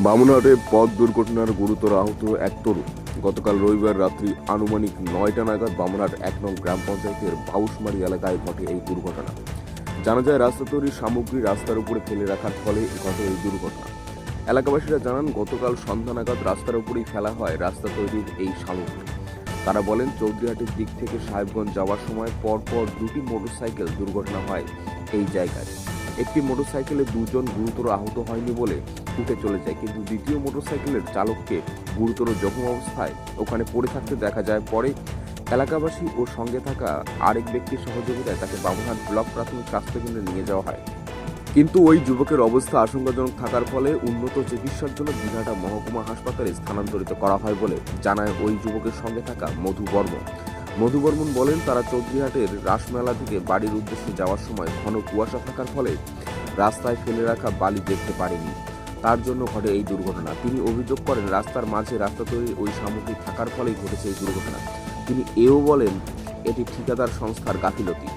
বামুনহাটে পথ দুর্ঘটনার গুরুতর আহত এক তরুণ। গতকাল রবিবার রাত্রি আনুমানিক নয়টা নাগাদ বামুনহাট এক নং গ্রাম পঞ্চায়েতের বাউসমারি এলাকায় ঘটে এই দুর্ঘটনা। জানা যায়, রাস্তা তৈরির সামগ্রী রাস্তার উপরে ফেলে রাখার ফলে ঘটে এই দুর্ঘটনা। এলাকাবাসীরা জানান, গতকাল সন্ধ্যা নাগাদ রাস্তার উপরেই ফেলা হয় রাস্তা তৈরির এই সামগ্রী। তারা বলেন, চৌধুরীহাটের দিক থেকে সাহেবগঞ্জ যাওয়ার সময় পরপর দুটি মোটরসাইকেল দুর্ঘটনা হয় এই জায়গায়। একটি মোটরসাইকেলে দুজন গুরুতর আহত হয়নি বলে উঠে চলে যায়। কিন্তু দ্বিতীয় মোটরসাইকেলের চালককে গুরুতর জখম অবস্থায় ওখানে পড়ে থাকতে দেখা যায়। পরে এলাকাবাসী ও সঙ্গে থাকা আরেক ব্যক্তির সহযোগিতায় তাকে বাবুহাট ব্লক প্রাথমিক স্বাস্থ্যকেন্দ্রে নিয়ে যাওয়া হয়। কিন্তু ওই যুবকের অবস্থা আশঙ্কাজনক থাকার ফলে উন্নত চিকিৎসার জন্য দিনহাটা মহকুমা হাসপাতালে স্থানান্তরিত করা হয় বলে জানায় ওই যুবকের সঙ্গে থাকা মধু বর্মন মধু বর্মন বলেন, তারা চৌধুরীহাটের রাসমেলা থেকে বাড়ির উদ্দেশ্যে যাওয়ার সময় ঘন কুয়াশা থাকার ফলে রাস্তায় ফেলে রাখা বালি দেখতে পারেনি তার জন্য ঘটে এই দুর্ঘটনা। তিনি অভিযোগ করেন, রাস্তার মাঝে রাস্তা তৈরির ওই সামগ্রী থাকার ফলেই ঘটেছে এই দুর্ঘটনা। তিনি এও বলেন, এটি ঠিকাদার সংস্থার গাফিলতি।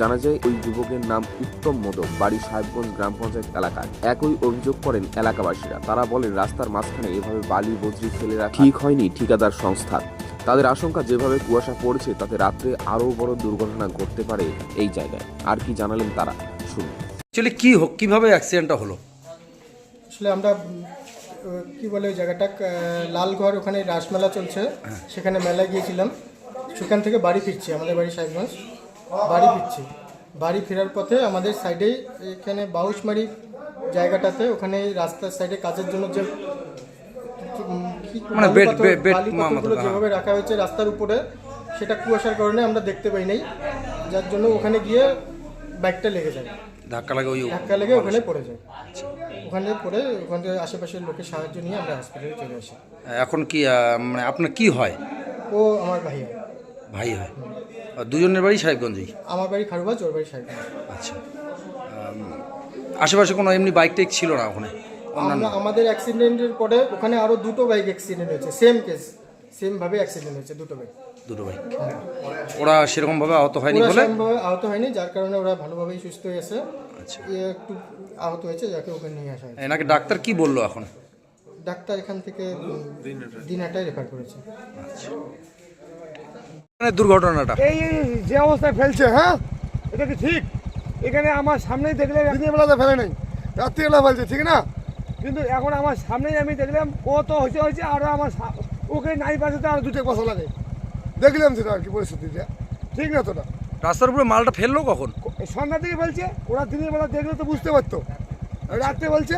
জানা যায়, ওই যুবকের নাম উত্তম মোদক, বাড়ি সাহেবগঞ্জ গ্রাম পঞ্চায়েত এলাকায় একই অভিযোগ করেন এলাকাবাসীরা। তারা বলেন, রাস্তার মাঝখানে এভাবে বালি বজ্রি ফেলে রাখা ঠিক হয়নি ঠিকাদার সংস্থার। তাদের আশঙ্কা যেভাবে কুয়াশা পড়ছে তাতে রাত্রে আরও বড় দুর্ঘটনা ঘটতে পারে এই জায়গায়। আর কি জানালেন তারা? শুনুন। অ্যাকচুয়ালি কি হোক কীভাবে অ্যাক্সিডেন্টটা হলো? আসলে আমরা কি বলে ওই জায়গাটা লালঘর ওখানে রাসমেলা চলছে। সেখানে মেলায় গিয়েছিলাম। সেখান থেকে বাড়ি ফিরছি আমাদের বাড়ি সাহেবগঞ্জ। বাড়ি ফিরছি। বাড়ি ফেরার পথে আমাদের সাইডেই এখানে বাউসমারি জায়গাটাতে ওখানে রাস্তার সাইডে কাজের জন্য যে মানে বেড- বেড- মতো, যেভাবে রাখা হয়েছে রাস্তার উপরে সেটা কুয়াশার কারণে আমরা দেখতে পাই নাই। যার জন্য ওখানে গিয়ে বাইকটা লেগে যায়। ধাক্কা লাগে ওই ধাক্কা লেগে ওখানে পড়ে যায়। ওখানে পড়ে ওখানে আশেপাশের লোকের সাহায্য নিয়ে আমরা হসপিটালে চলে আসি। এখন কি মানে আপনার কি হয়? ও আমার ভাই হয়। ভাই হয়। আর দুজনের বাড়ি সাহেবগঞ্জেই? আমার বাড়ি খারুবাজ ওর বাড়ি সাহেব আচ্ছা। আশেপাশে কোনো এমনি বাইক টাইক ছিল না ওখানে? আমরা আমাদের অ্যাক্সিডেন্টের পরে ওখানে আরও দুটো বাইক অ্যাক্সিডেন্ট হয়েছে সেম কেস সেম ভাবে অ্যাক্সিডেন্ট হয়েছে দুটো বাইক দুটো বাইক ওরা সেরকমভাবে আহত হয়নি বলে? সেরকমভাবে আহত হয়নি যার কারণে ওরা ভালোভাবেই সুস্থ হয়ে আছে। আচ্ছা। একটু আহত হয়েছে যাকে ওখানে নিয়ে আসা হয়েছে। এনাকে ডাক্তার কি বলল এখন? ডাক্তার এখান থেকে দিনহাটায় রেফার করেছে। মানে দুর্ঘটনাটা? এই এই যে অবস্থায় ফেলছে হ্যাঁ? এটা কি ঠিক? এখানে আমার সামনেই দেখলে দিনের বেলাতে ফেলে নেই রাত্রিবেলা ফেলছে ঠিক না? কিন্তু এখন আমার সামনেই আমি দেখলাম ও তো হয়েছে হয়েছে আরও আমার সা- ওকে নাই পাশে আরও দুটো বসা লাগে। দেখলাম সেটা আর কি পরিস্থিতিটা। ঠিক না তোটা রাস্তার উপরে মালটা ফেলল কখন? সন্ধ্যা থেকে ফেলছে ওরা দিনের বেলা দেখলে তো বুঝতে পারতো। রাত্রে বলছে?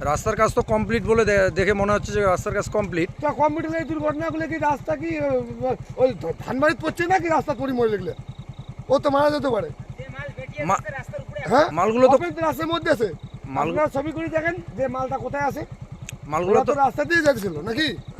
রাস্তার কাজ তো কমপ্লিট বলে দে- দেখে মনে হচ্ছে যে রাস্তার কাজ কমপ্লিট তা কম্পিউটার এই দুর্ঘটনাগুলো কি রাস্তা কি ওই ধানবাড়িতে পড়ছে না কি রাস্তা পরি মরে দেখলে? ও তো মারা যেতে পারে। হ্যাঁ? মালগুলো তো- রাস্তার মধ্যে আছে। মাল- আপনারা ছবি করে দেখেন যে মালটা কোথায় আছে। মালগুলো তো রাস্তা দিয়ে যাচ্ছিল নাকি?